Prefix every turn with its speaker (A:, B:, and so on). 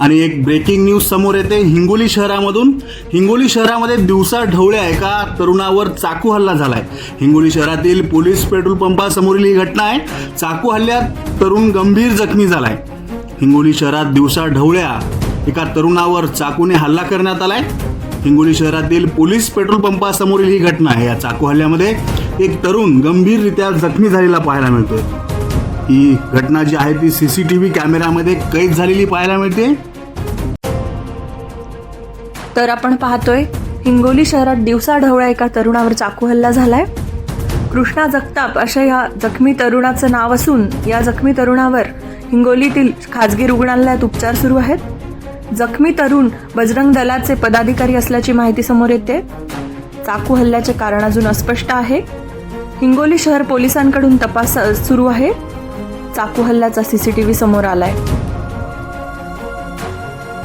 A: आणि एक breaking news समोर येते. हिंगोली शहरामधून हिंगोली शहरामध्ये दिवसा ढवळ्या एका तरुणावर चाकू हल्ला झालाय. हिंगोली शहरातील पोलीस पेट्रोल पंपासमोरील ही घटना आहे. चाकू हल्ल्यात तरुण गंभीर जखमी झालाय. हिंगोली शहरात दिवसा ढवळ्या एका तरुणावर चाकूने हल्ला करण्यात आलाय. हिंगोली शहरातील पोलीस पेट्रोल पंपासमोरील ही घटना आहे. या चाकू हल्ल्यामध्ये एक तरुण गंभीररित्या जखमी झालेला पाहायला मिळतोय. ही घटना जी आहे ती व्ही कॅमेऱ्यामध्ये कैद झालेली पाहायला मिळते.
B: तर आपण पाहतोय हिंगोली शहरात दिवसा ढवळ्या एका तरुणावर चाकू हल्ला झालाय. कृष्णा जगताप अशा या जखमी तरुणाचं नाव असून या जखमी तरुणावर हिंगोलीतील खाजगी रुग्णालयात उपचार सुरू आहेत. जखमी तरुण बजरंग दलाचे पदाधिकारी असल्याची माहिती समोर येते. चाकू हल्ल्याचे कारण अजून अस्पष्ट आहे. हिंगोली शहर पोलिसांकडून तपास सुरू आहे. चाकू हल्ल्याचा सीसीटीव्ही समोर आलाय.